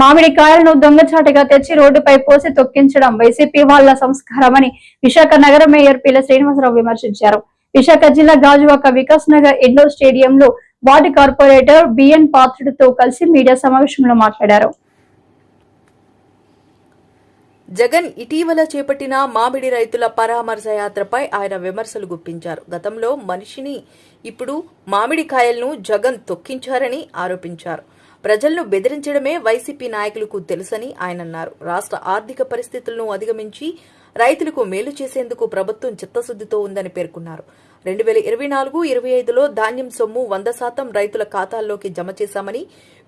మామిడి కాయలను దొంగచాటుగా తెచ్చి రోడ్డుపై పోసి తొక్కించడం వైసీపీ వాళ్ళ సంస్కారమని విశాఖ నగర మేయర్ పిల్ల శ్రీనివాసరావు విమర్శించారు. విశాఖ జిల్లా గాజువాక వికాస్ నగర్ ఇండోర్ స్టేడియంలో వార్డు కార్పొరేటర్ బిఎన్ పాత్రుడితో కలిసి మీడియా సమావేశంలో మాట్లాడారు. జగన్ ఇటీవల చేపట్టిన మామిడి రైతుల పరామర్శ యాత్రపై ఆయన విమర్శలు గుప్పించారు. గతంలో మనిషిని ఇప్పుడు మామిడికాయలను జగన్ తొక్కించారని ఆరోపించారు. ప్రజలను బెదిరించడమే వైసీపీ నాయకులకు తెలుసని ఆయన అన్నారు. రాష్ట్ర ఆర్థిక పరిస్థితులను అధిగమించి రైతులకు మేలు చేసేందుకు ప్రభుత్వం చిత్తశుద్దితో ఉందని పేర్కొన్నారు. రెండు వేల ఇరవై నాలుగు ఇరవై ఐదులో ధాన్యం సొమ్ము వంద శాతం రైతుల ఖాతాల్లోకి జమ చేశామని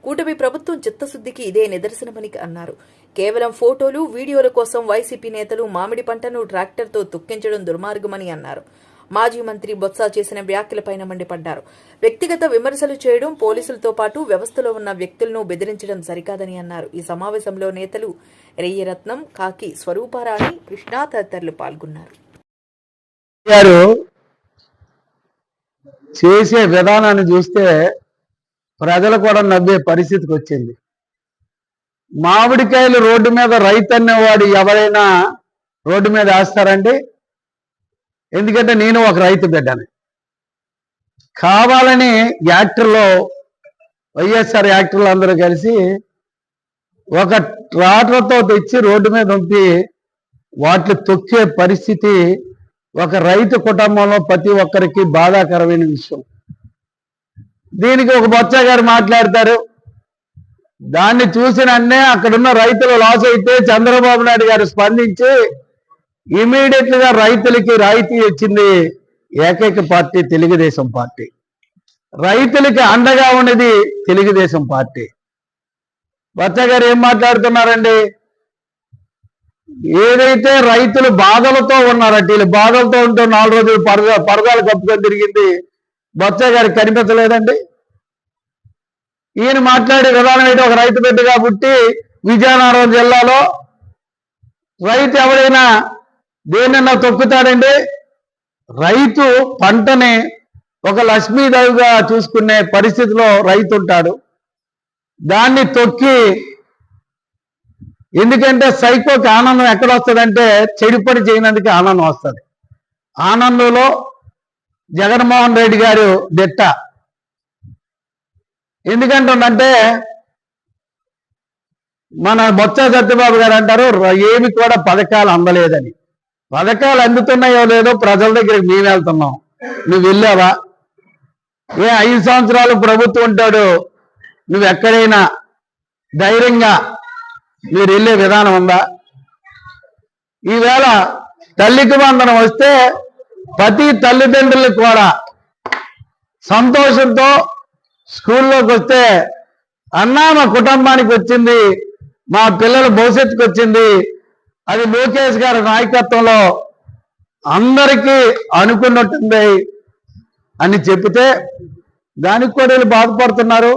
కూటమి ప్రభుత్వం చిత్తశుద్దికి ఇదే నిదర్శనమని అన్నారు. కేవలం ఫోటోలు వీడియోల కోసం వైసీపీ నేతలు మామిడి పంటను ట్రాక్టర్తో తొక్కించడం దుర్మార్గమని అన్నారు. మాజీ మంత్రి బొత్స చేసిన వ్యాఖ్యలపైన మండిపడ్డారు. వ్యక్తిగత విమర్శలు చేయడం పోలీసులతో పాటు వ్యవస్థలో ఉన్న వ్యక్తులను బెదిరించడం సరికాదని అన్నారు. ఈ సమావేశంలో నేతలు రెయ్యరత్నం కాకి స్వరూపారాణి కృష్ణ తదితరులు పాల్గొన్నారు. చేసే విధానాన్ని చూస్తే ప్రజలు కూడా నవ్వే పరిస్థితికి వచ్చింది. మామిడికాయలు రోడ్డు మీద రైతు అనేవాడు ఎవరైనా రోడ్డు మీద వేస్తారండి? ఎందుకంటే నేను ఒక రైతు బిడ్డని. కావాలని యాక్టర్లో వైఎస్ఆర్ యాక్టర్లు అందరూ కలిసి ఒక ట్రాక్టర్తో తెచ్చి రోడ్డు మీద ఉంపి వాటిని తొక్కే పరిస్థితి ఒక రైతు కుటుంబంలో ప్రతి ఒక్కరికి బాధాకరమైన విషయం. దీనికి ఒక బొత్స గారు మాట్లాడతారు. దాన్ని చూసిన అన్నే అక్కడున్న రైతులు లాస్ అయితే చంద్రబాబు నాయుడు గారు స్పందించి ఇమీడియట్గా రైతులకి రాయితీ ఇచ్చింది ఏకైక పార్టీ తెలుగుదేశం పార్టీ. రైతులకి అండగా ఉన్నది తెలుగుదేశం పార్టీ. బచ్చ గారు ఏం మాట్లాడుతున్నారండి? ఏదైతే రైతులు బాధలతో ఉన్నారట వీళ్ళు బాధలతో ఉంటూ నాలుగు రోజులు పరద పరదాలు కప్పుకొని తిరిగింది బొత్స గారికి కనిపించలేదండి. ఈయన మాట్లాడే విధానం ఒక రైతు బిడ్డగా పుట్టి విజయనగరం జిల్లాలో రైతు ఎవరైనా దేనన్నా తొక్కుతాడండి? రైతు పంటని ఒక లక్ష్మీదేవిగా చూసుకునే పరిస్థితిలో రైతు ఉంటాడు దాన్ని తొక్కి ఎందుకంటే సైకోకి ఆనందం ఎక్కడ వస్తుందంటే చెడిపడి చేయనందుకు ఆనందం వస్తుంది. ఆనందంలో జగన్మోహన్ రెడ్డి గారు దిట్ట ఎందుకంటుందంటే మన బొత్స సత్యబాబు గారు అంటారు ఏమి కూడా పథకాలు అందలేదని. పథకాలు అందుతున్నాయో లేదో ప్రజల దగ్గరికి మేము వెళ్తున్నాం. నువ్వు వెళ్ళావా? ఏ ఐదు సంవత్సరాలు ప్రభుత్వం ఉంటాడు. నువ్వు ఎక్కడైనా ధైర్యంగా మీరు వెళ్ళే విధానం ఉందా? ఈవేళ తల్లికి వందనం వస్తే ప్రతి తల్లిదండ్రులకు కూడా సంతోషంతో స్కూల్లోకి వస్తే అన్నా మా కుటుంబానికి వచ్చింది మా పిల్లల భవిష్యత్తుకు వచ్చింది అది లోకేష్ గారి నాయకత్వంలో అందరికీ అనుకున్నట్టుంది అని చెప్తే దానికి కూడా వీళ్ళు బాధపడుతున్నారు.